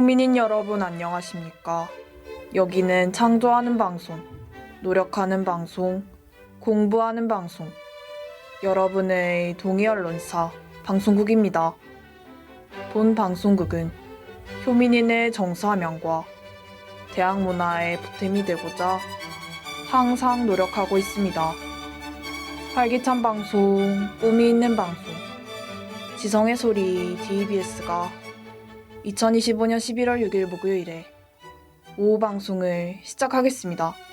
효민인 여러분 안녕하십니까? 여기는 창조하는 방송, 노력하는 방송, 공부하는 방송, 여러분의 동의 언론사 방송국입니다. 본 방송국은 효민인의 정서화명과 대학 문화의 보탬이 되고자 항상 노력하고 있습니다. 활기찬 방송, 꿈이 있는 방송, 지성의 소리 DBS가 2025년 11월 6일 목요일에 오후 방송을 시작하겠습니다.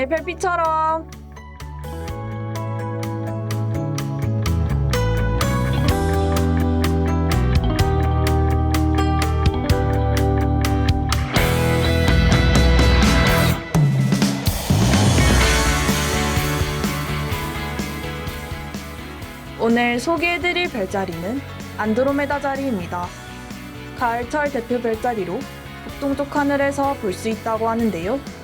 밤하늘 별빛처럼 오늘 소개해드릴 별자리는 안드로메다 자리입니다. 가을철 대표 별자리로 북동쪽 하늘에서 볼 수 있다고 하는데요.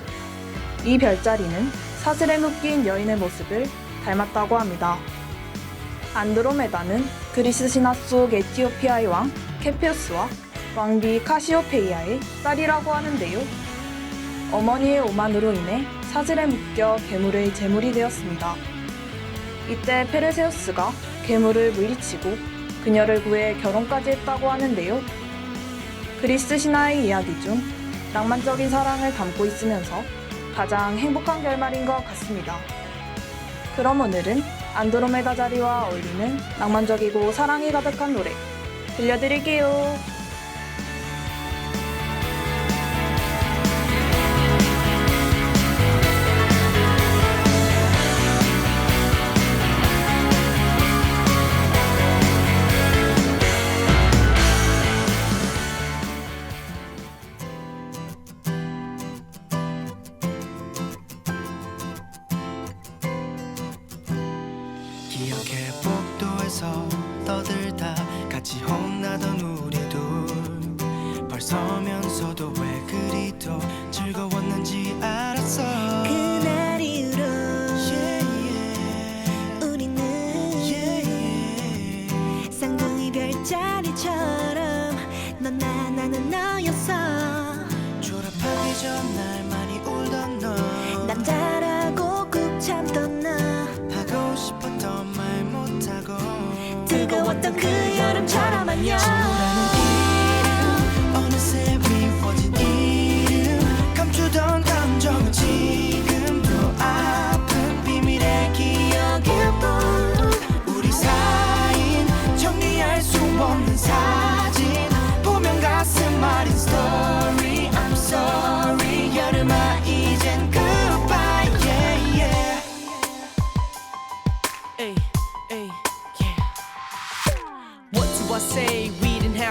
이 별자리는 사슬에 묶인 여인의 모습을 닮았다고 합니다. 안드로메다는 그리스 신화 속 에티오피아의 왕 케페우스와 왕비 카시오페이아의 딸이라고 하는데요. 어머니의 오만으로 인해 사슬에 묶여 괴물의 제물이 되었습니다. 이때 페르세우스가 괴물을 물리치고 그녀를 구해 결혼까지 했다고 하는데요. 그리스 신화의 이야기 중 낭만적인 사랑을 담고 있으면서 가장 행복한 결말인 것 같습니다. 그럼 오늘은 안드로메다 자리와 어울리는 낭만적이고 사랑이 가득한 노래 들려드릴게요.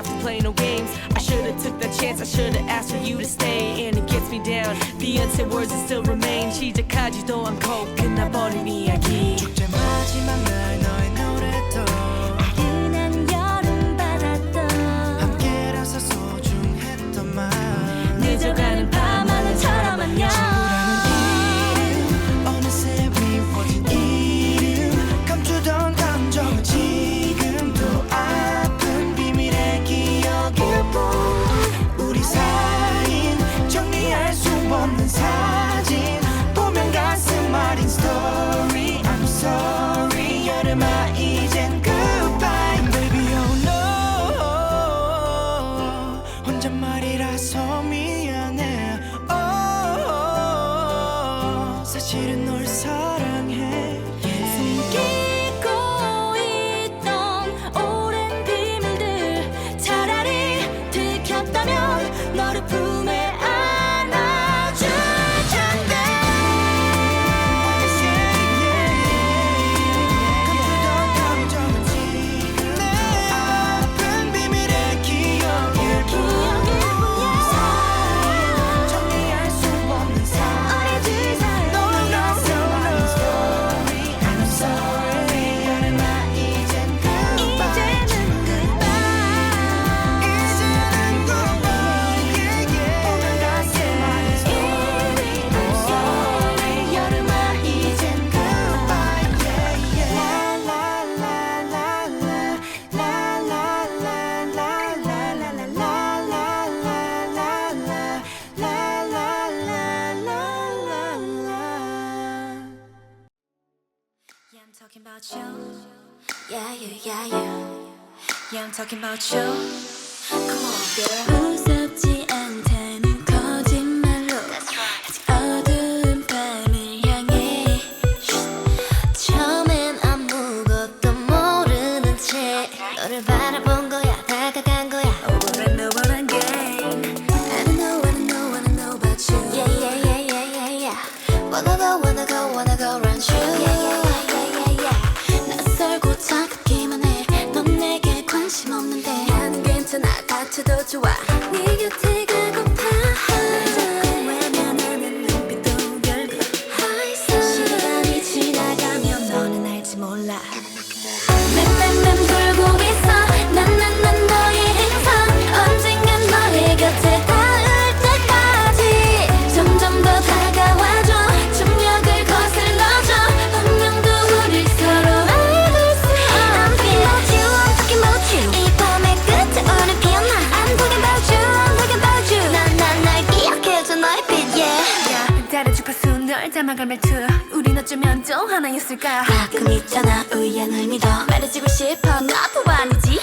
to play no games. I should've took that chance. I should've asked for you to stay. And it gets me down. The unsaid words that still remain. 시작하지도 않고 끝나버린 이야기. 축제 마지막 날 Whoa, whoa, whoa, 나갈 말투 우린 어쩌면 또 하나였을까? 가끔 있잖아. 우연을 믿어. 말해주고 싶어. 너도 아니지.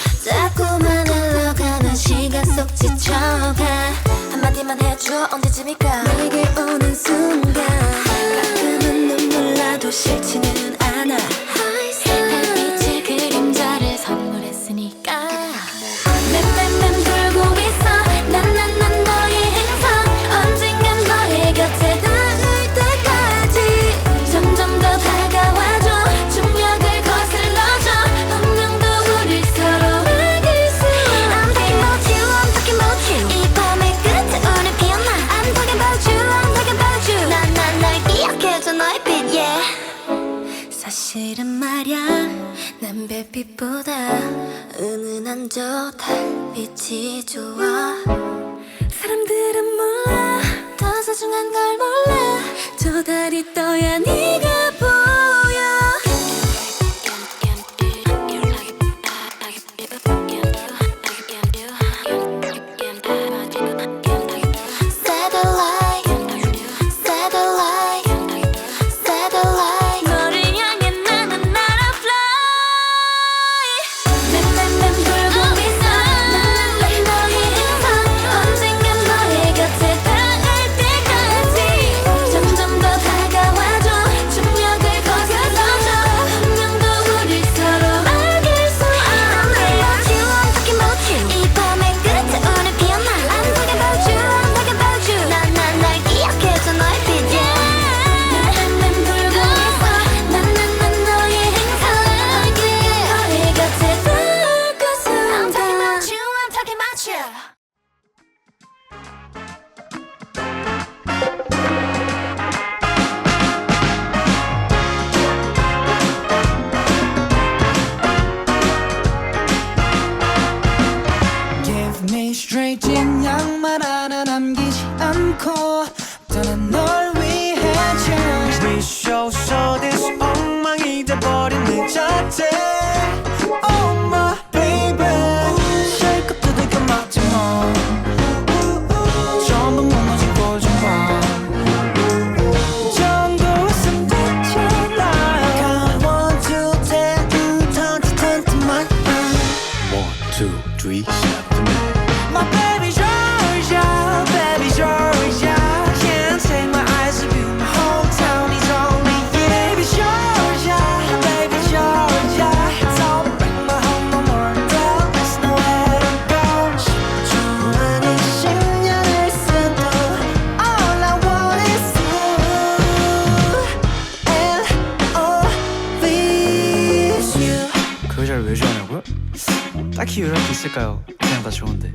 했을까요? 그냥 다 좋은데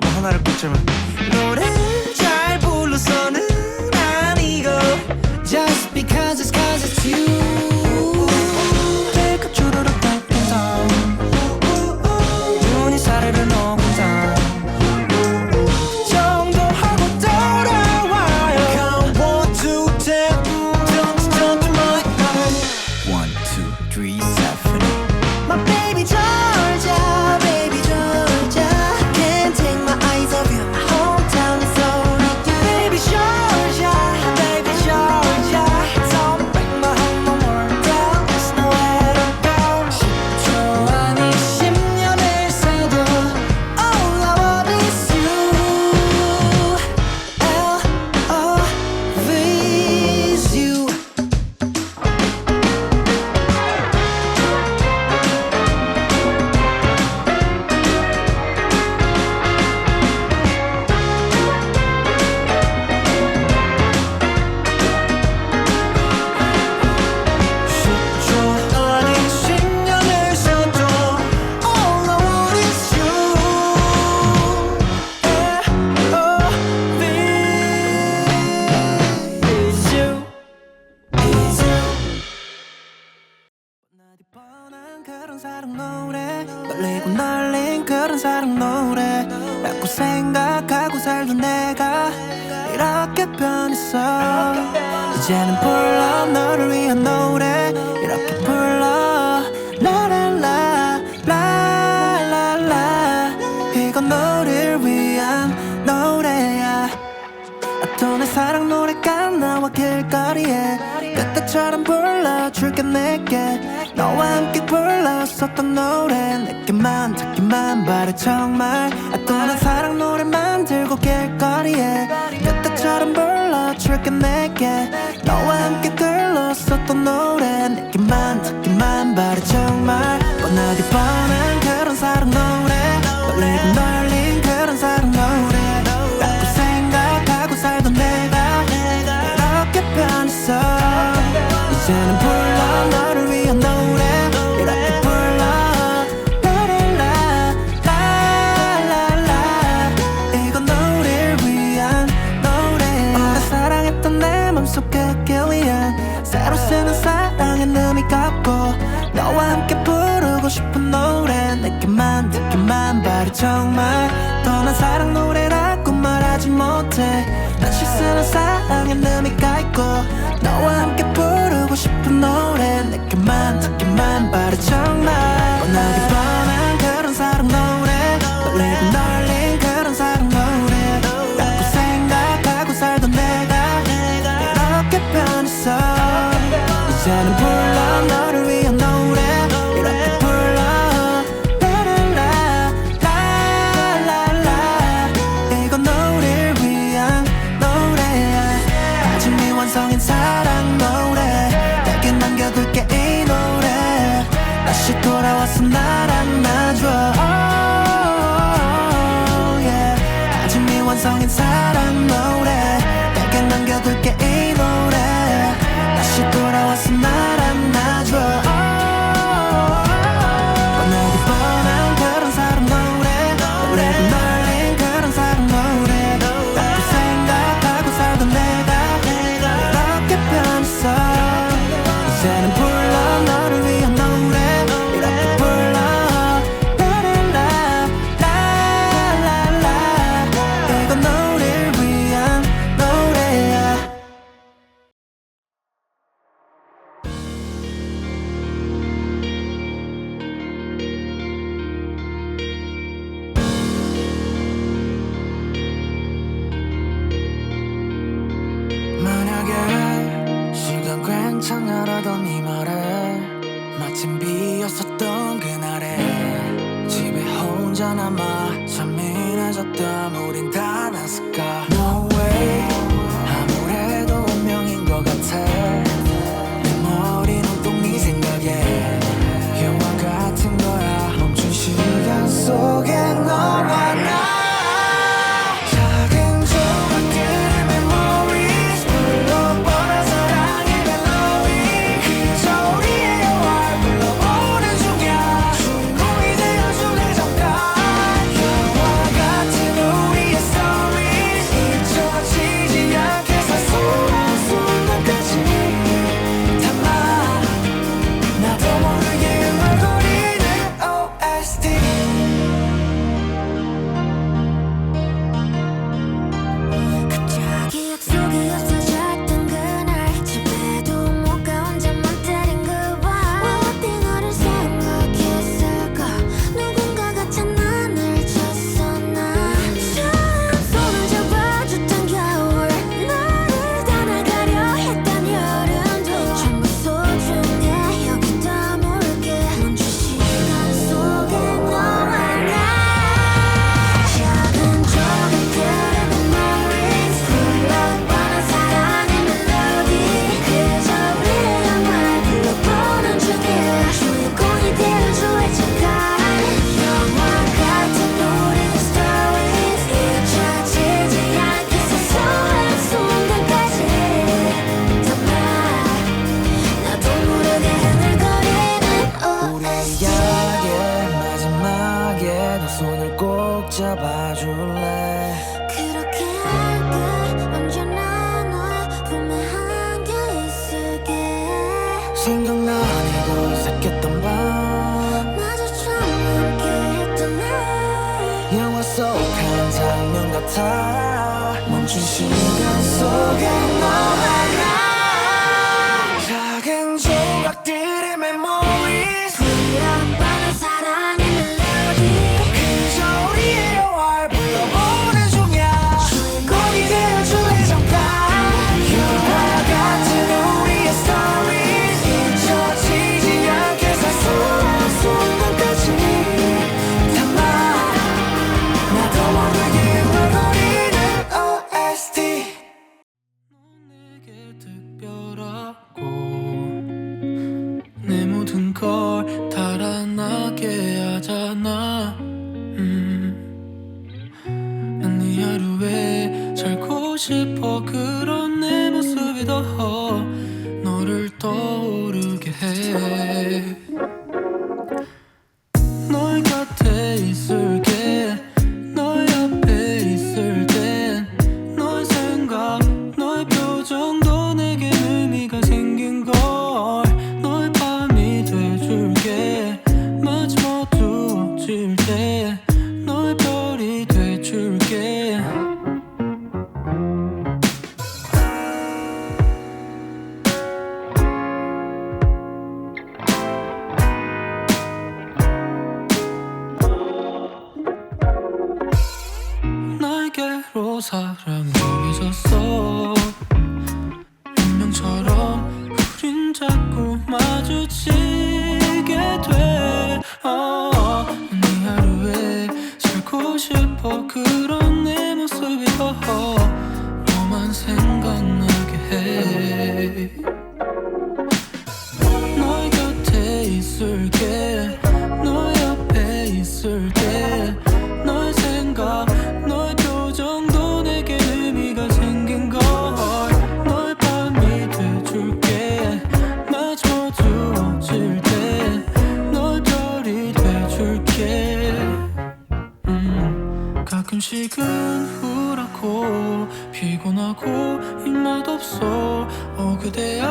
뭐 하나를 꽂자면 노래 이렇게 변했어 이제는 불러 너를 위한 노래. 이렇게 불러. 라라라 라라라. 이건 너를 위한 노래야. 아, 어떤 사랑 노래가 나와 길거리에. 그때처럼 불러줄게 내게. 너와 함께 불렀었던 노래. 내게만 듣기만 바래 정말. 아, 어떤 사랑 노래 만들고 길거리에. 바람처럼 불러 줄게 내게. 너와 함께 들렀었던 노래 내게만 듣기만 바래. 정말 뻔하디 뻔한 그런 사랑 노래. 원래 널 정말 하던 이 말을 마침 비었었던 그날에 집에 혼자 남아 참 미나졌던 우린 다 Sao 서로 사랑해졌어. 운명처럼 그림 자꾸 마주치 de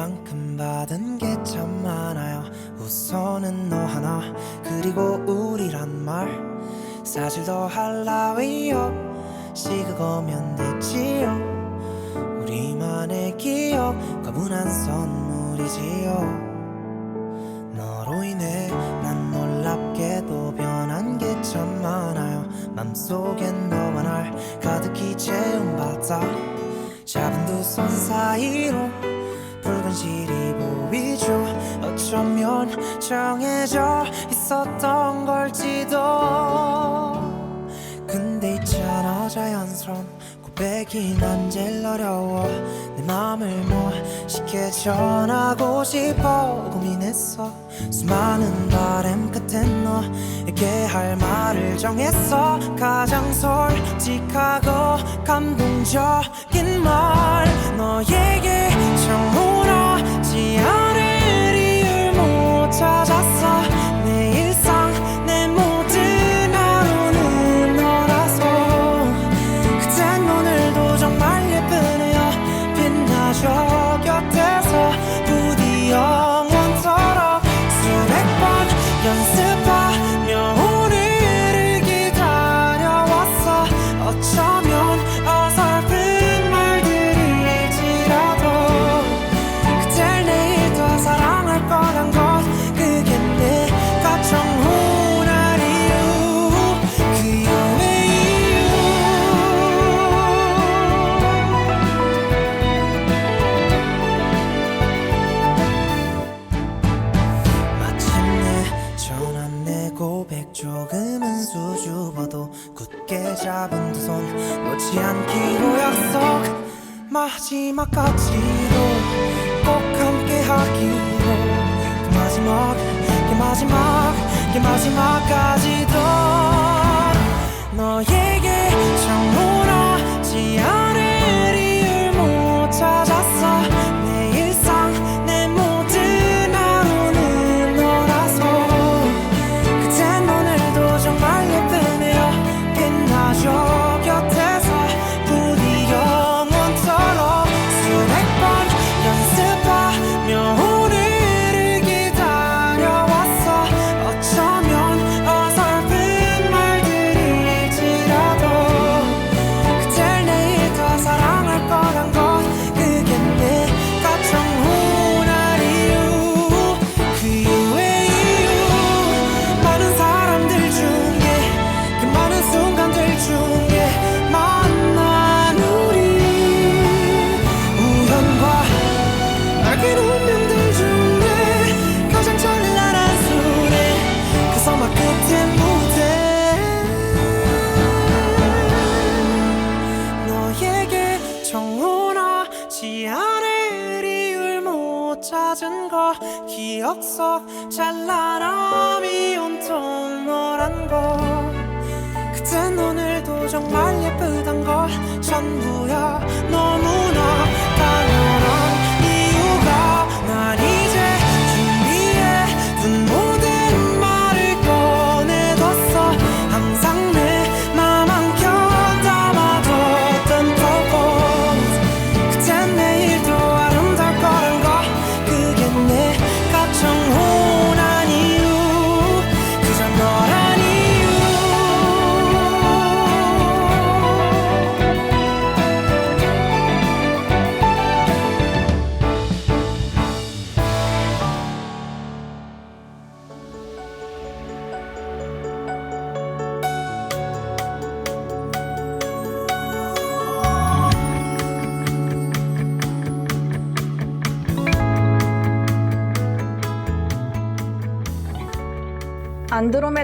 만큼 받은 게 참 많아요. 우선은 너 하나 그리고 우리란 말. 사실 더 할라위요 시그거면 됐지요. 우리만의 기억 과분한 선물이지요. 너로 인해 난 놀랍게도 변한 게 참 많아요. 맘속엔 너만 알 가득히 채운 바다. 잡은 두 손 사이로 현실이 보이죠? 어쩌면 정해져 있었던 걸지도. 근데 있잖아 자연스러운 고백이 난젤 어려워. 내 마음을 뭐 쉽게 전하고 싶어. 고민했어. 수많은 바램 끝엔 너에게 할 말을 정했어. 가장 솔직하고 감동적인 말 너에게 정말 않을 이유를 못 찾았어 고백 조금은 수줍어도 굳게 잡은 두 손 놓지 않기로 약속 마지막까지도 꼭 함께 하기로. 그 마지막 그 마지막 그 마지막까지도 너에게 정원하지 않을 이유를 못 찾았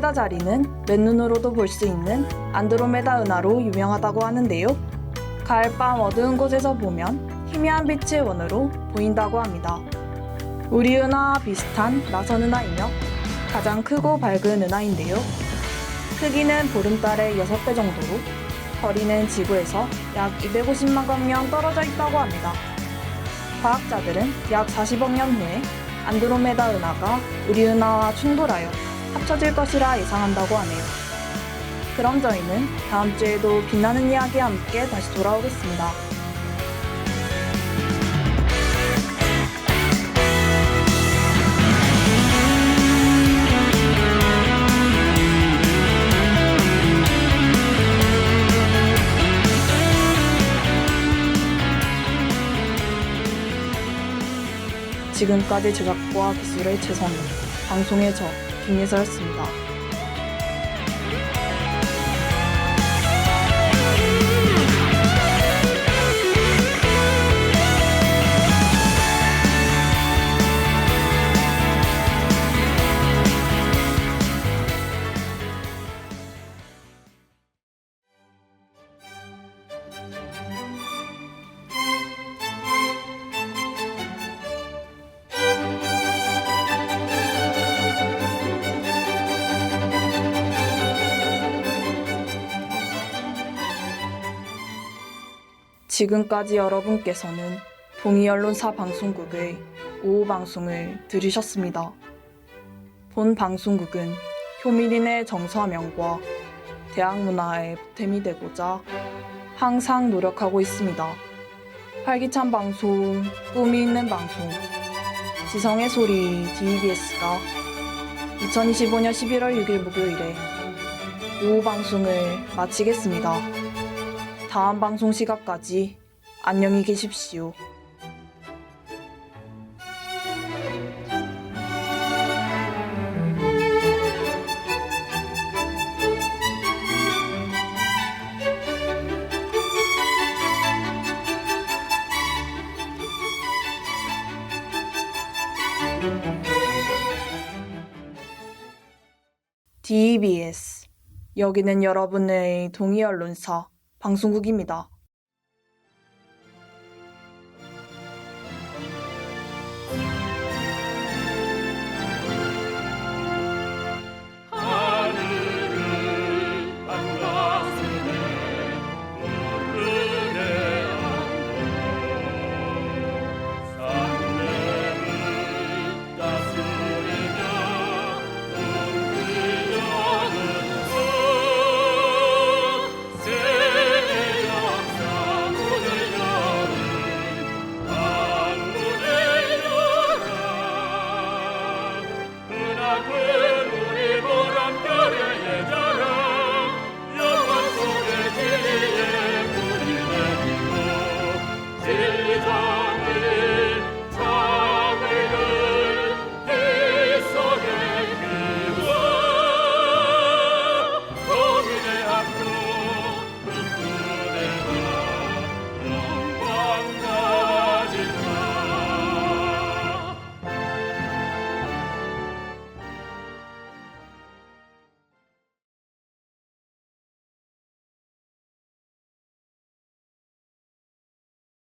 안드로메다 자리는 맨눈으로도 볼 수 있는 안드로메다 은하로 유명하다고 하는데요. 가을밤 어두운 곳에서 보면 희미한 빛의 원으로 보인다고 합니다. 우리 은하와 비슷한 나선 은하이며 가장 크고 밝은 은하인데요. 크기는 보름달의 6배 정도로 거리는 지구에서 약 250만 광년 떨어져 있다고 합니다. 과학자들은 약 40억 년 후에 안드로메다 은하가 우리 은하와 충돌하여 합쳐질 것이라 예상한다고 하네요. 그럼 저희는 다음 주에도 빛나는 이야기와 함께 다시 돌아오겠습니다. 지금까지 제작과 기술의 최선을 방송의 저 김예서였습니다. 지금까지 여러분께서는 동의언론사 방송국의 오후 방송을 들으셨습니다. 본 방송국은 효민인의 정서명과 대학 문화에 보탬이 되고자 항상 노력하고 있습니다. 활기찬 방송, 꿈이 있는 방송, 지성의 소리 DBS가 2025년 11월 6일 목요일에 오후 방송을 마치겠습니다. 다음 방송 시각까지 안녕히 계십시오. DBS 여기는 여러분의 동의 언론사 방송국입니다.